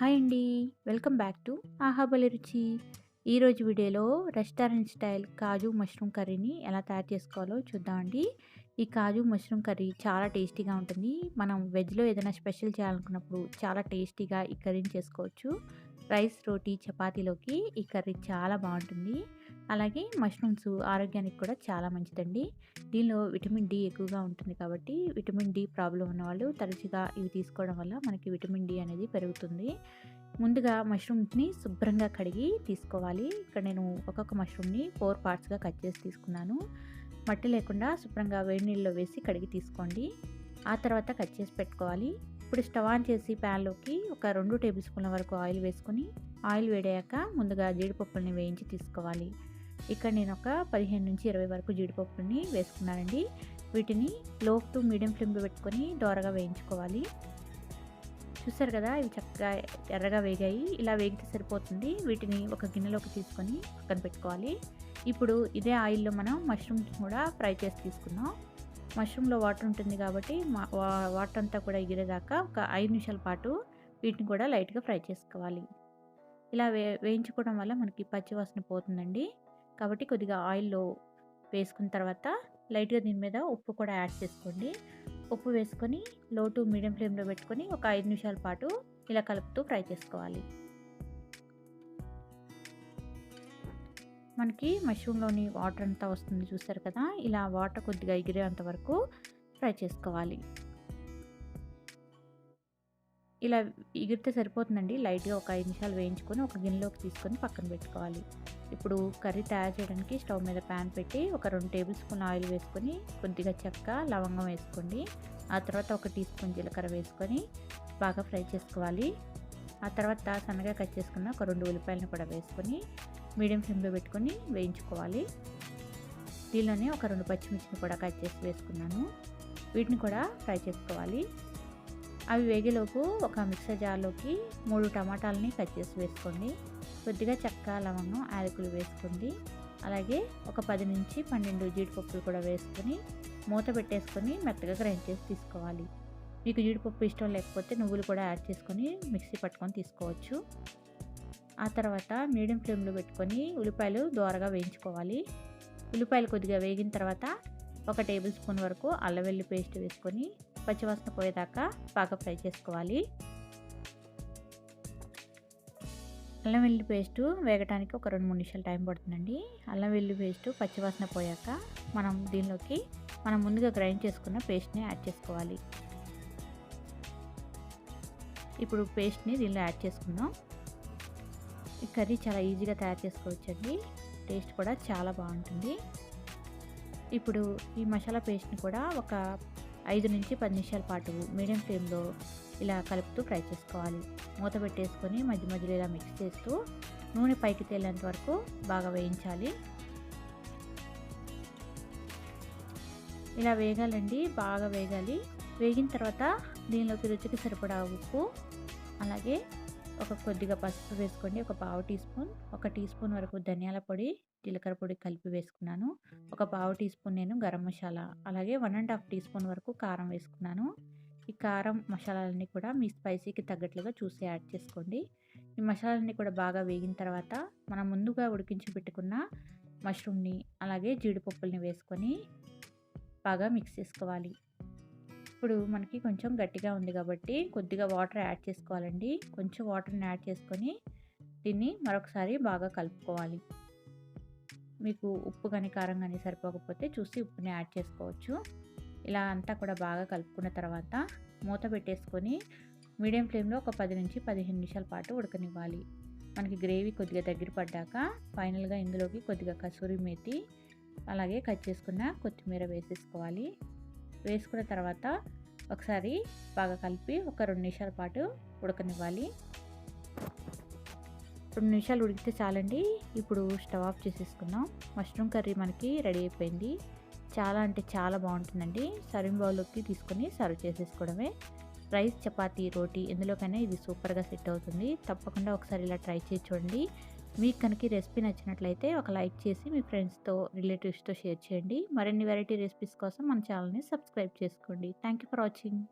Hi అండి. Welcome back to ఆహాబలి రుచి. ఈరోజు వీడియోలో రెస్టారెంట్ స్టైల్ కాజు మష్రూమ్ కర్రీని ఎలా తయారు చేసుకోవాలో చూద్దామండి. ఈ కాజు మష్రూమ్ కర్రీ చాలా టేస్టీగా ఉంటుంది. మనం వెజ్లో ఏదైనా స్పెషల్ చేయాలనుకున్నప్పుడు చాలా టేస్టీగా ఈ కర్రీని చేసుకోవచ్చు. రైస్ రోటీ చపాతీలోకి ఈ కర్రీ చాలా బాగుంటుంది. అలాగే మష్రూమ్స్ ఆరోగ్యానికి కూడా చాలా మంచిదండి. దీనిలో విటమిన్ డి ఎక్కువగా ఉంటుంది కాబట్టి విటమిన్ డి ప్రాబ్లం ఉన్నవాళ్ళు తరచుగా ఇవి తీసుకోవడం వల్ల మనకి విటమిన్ డి అనేది పెరుగుతుంది. ముందుగా మష్రూమ్స్ని శుభ్రంగా కడిగి తీసుకోవాలి. ఇక్కడ నేను ఒక్కొక్క మష్రూమ్ని ఫోర్ పార్ట్స్గా కట్ చేసి తీసుకున్నాను. మట్టి లేకుండా శుభ్రంగా వేడి నీళ్ళలో వేసి కడిగి తీసుకోండి. ఆ తర్వాత కట్ చేసి పెట్టుకోవాలి. ఇప్పుడు స్టవ్ ఆన్ చేసి ప్యాన్లోకి ఒక రెండు టేబుల్ స్పూన్ల వరకు ఆయిల్ వేసుకొని ఆయిల్ వేడాక ముందుగా జీడిపప్పుల్ని వేయించి తీసుకోవాలి. ఇక్కడ నేను ఒక పదిహేను నుంచి ఇరవై వరకు జీడిపప్పుని వేసుకున్నానండి. వీటిని లో టు మీడియం ఫ్లేమ్లో పెట్టుకొని దోరగా వేయించుకోవాలి. చూసారు కదా ఇవి చక్కగా ఎర్రగా వేగాయి. ఇలా వేగితే సరిపోతుంది. వీటిని ఒక గిన్నెలోకి తీసుకొని పక్కన పెట్టుకోవాలి. ఇప్పుడు ఇదే ఆయిల్లో మనం మష్రూమ్స్ కూడా ఫ్రై చేసి తీసుకుందాం. మష్రూమ్లో వాటర్ ఉంటుంది కాబట్టి వాటర్ అంతా కూడా ఎగిరేదాకా ఒక ఐదు నిమిషాల పాటు వీటిని కూడా లైట్గా ఫ్రై చేసుకోవాలి. ఇలా వే వేయించుకోవడం వల్ల మనకి పచ్చివాసన పోతుందండి. కాబట్టి కొద్దిగా ఆయిల్లో వేసుకున్న తర్వాత లైట్గా దీని మీద ఉప్పు కూడా యాడ్ చేసుకోండి. ఉప్పు వేసుకొని లో టు మీడియం ఫ్లేమ్లో పెట్టుకొని ఒక ఐదు నిమిషాల పాటు ఇలా కలుపుతూ ఫ్రై చేసుకోవాలి. మనకి మష్రూమ్లోని వాటర్ అంతా వస్తుంది చూసారు కదా! ఇలా వాటర్ కొద్దిగా ఎగిరేంత వరకు ఫ్రై చేసుకోవాలి. ఇలా ఎగిరితే సరిపోతుందండి. లైట్గా ఒక ఐదు నిమిషాలు వేయించుకొని ఒక గిన్నెలోకి తీసుకొని పక్కన పెట్టుకోవాలి. ఇప్పుడు కర్రీ తయారు చేయడానికి స్టవ్ మీద ప్యాన్ పెట్టి ఒక రెండు టేబుల్ స్పూన్ ఆయిల్ వేసుకొని కొద్దిగా చెక్క లవంగం వేసుకోండి. ఆ తర్వాత ఒక టీ స్పూన్ జీలకర్ర వేసుకొని బాగా ఫ్రై చేసుకోవాలి. ఆ తర్వాత సన్నగా కట్ చేసుకున్న ఒక రెండు ఉల్లిపాయలను కూడా వేసుకొని మీడియం ఫ్లేమ్లో పెట్టుకొని వేయించుకోవాలి. దీనిలోనే ఒక రెండు పచ్చిమిర్చిని కూడా కట్ చేసి వేసుకున్నాను. వీటిని కూడా ఫ్రై చేసుకోవాలి. అవి వేగేలోపు ఒక మిక్సర్ జార్లోకి మూడు టమాటాలని కట్ చేసి వేసుకోండి. కొద్దిగా చెక్క లవంగం యాలకులు వేసుకోండి. అలాగే ఒక పది నుంచి పన్నెండు జీడిపప్పులు కూడా వేసుకొని మూత పెట్టేసుకొని మెత్తగా గ్రైండ్ చేసి తీసుకోవాలి. మీకు జీడిపప్పు ఇష్టం లేకపోతే నువ్వులు కూడా యాడ్ చేసుకొని మిక్సీ పట్టుకొని తీసుకోవచ్చు. ఆ తర్వాత మీడియం ఫ్లేమ్లో పెట్టుకొని ఉల్లిపాయలు దోరగా వేయించుకోవాలి. ఉల్లిపాయలు కొద్దిగా వేగిన తర్వాత ఒక టేబుల్ స్పూన్ వరకు అల్లం వెల్లి పేస్ట్ వేసుకొని పచ్చివాసన పోయేదాకా బాగా ఫ్రై చేసుకోవాలి. అల్లం వెల్లి పేస్టు వేగటానికి ఒక రెండు మూడు నిమిషాలు టైం పడుతుందండి. అల్లం వెల్లి పేస్టు పచ్చివాసన పోయాక మనం దీనిలోకి మనం ముందుగా గ్రైండ్ చేసుకున్న పేస్ట్ని యాడ్ చేసుకోవాలి. ఇప్పుడు పేస్ట్ని దీనిలో యాడ్ చేసుకుందాం. ఈ కర్రీ చాలా ఈజీగా తయారు చేసుకోవచ్చండి. టేస్ట్ కూడా చాలా బాగుంటుంది. ఇప్పుడు ఈ మసాలా పేస్ట్ని కూడా ఒక ఐదు నుంచి పది నిమిషాల పాటు మీడియం ఫ్లేమ్లో ఇలా కలుపుతూ ఫ్రై చేసుకోవాలి. మూత పెట్టేసుకొని మధ్య మధ్యలో ఇలా మిక్స్ చేస్తూ నూనె పైకి తేలేంత వరకు బాగా వేయించాలి. ఇలా వేగాలండి బాగా వేగాలి. వేగిన తర్వాత దీనిలోకి రుచికి సరిపడా ఉప్పు అలాగే ఒక కొద్దిగా పసుపు వేసుకోండి. ఒక పావు టీ స్పూన్ ఒక టీ స్పూన్ వరకు ధనియాల పొడి జీలకర్ర పొడి కలిపి వేసుకున్నాను. ఒక పావు టీ స్పూన్ నేను గరం మసాలా అలాగే one and half teaspoon వరకు కారం వేసుకున్నాను. ఈ కారం మసాలాలన్నీ కూడా మీ స్పైసీకి తగ్గట్లుగా చూసి యాడ్ చేసుకోండి. ఈ మసాలాలన్నీ కూడా బాగా వేగిన తర్వాత మనం ముందుగా ఉడికించి పెట్టుకున్న మష్రూమ్ని అలాగే జీడిపప్పుల్ని వేసుకొని బాగా మిక్స్ చేసుకోవాలి. ఇప్పుడు మనకి కొంచెం గట్టిగా ఉంది కాబట్టి కొద్దిగా వాటర్ యాడ్ చేసుకోవాలండి. కొంచెం వాటర్ని యాడ్ చేసుకొని దీన్ని మరొకసారి బాగా కలుపుకోవాలి. మీకు ఉప్పు కానీ కారం కానీ సరిపోకపోతే చూసి ఉప్పుని యాడ్ చేసుకోవచ్చు. ఇలా అంతా కూడా బాగా కలుపుకున్న తర్వాత మూత పెట్టేసుకొని మీడియం ఫ్లేమ్లో ఒక పది నుంచి పదిహేను నిమిషాల పాటు ఉడకనివ్వాలి. మనకి గ్రేవీ కొద్దిగా దగ్గర పడ్డాక ఫైనల్గా ఇందులోకి కొద్దిగా కసూరి మేతి అలాగే కట్ చేసుకున్న కొత్తిమీర వేసేసుకోవాలి. వేసుకున్న తర్వాత ఒకసారి బాగా కలిపి ఒక రెండు నిమిషాల పాటు ఉడకనివ్వాలి. రెండు నిమిషాలు ఉడికితే చాలండి. ఇప్పుడు స్టవ్ ఆఫ్ చేసేసుకుందాం మష్రూమ్ కర్రీ మనకి రెడీ అయిపోయింది. చాలా అంటే చాలా బాగుంటుందండి. సర్వింగ్ బౌల్లోకి తీసుకొని సర్వ్ చేసేసుకోవడమే. రైస్ చపాతీ రోటీ ఎందులోకైనా ఇది సూపర్గా సెట్ అవుతుంది. తప్పకుండా ఒకసారి ఇలా ట్రై చేసి చూడండి. మీకు కనుక రెసిపీ నచ్చినట్లయితే ఒక లైక్ చేసి మీ ఫ్రెండ్స్తో రిలేటివ్స్తో షేర్ చేయండి. మరిన్ని వెరైటీ రెసిపీస్ కోసం మన ఛానల్ని సబ్స్క్రైబ్ చేసుకోండి. Thank you for watching.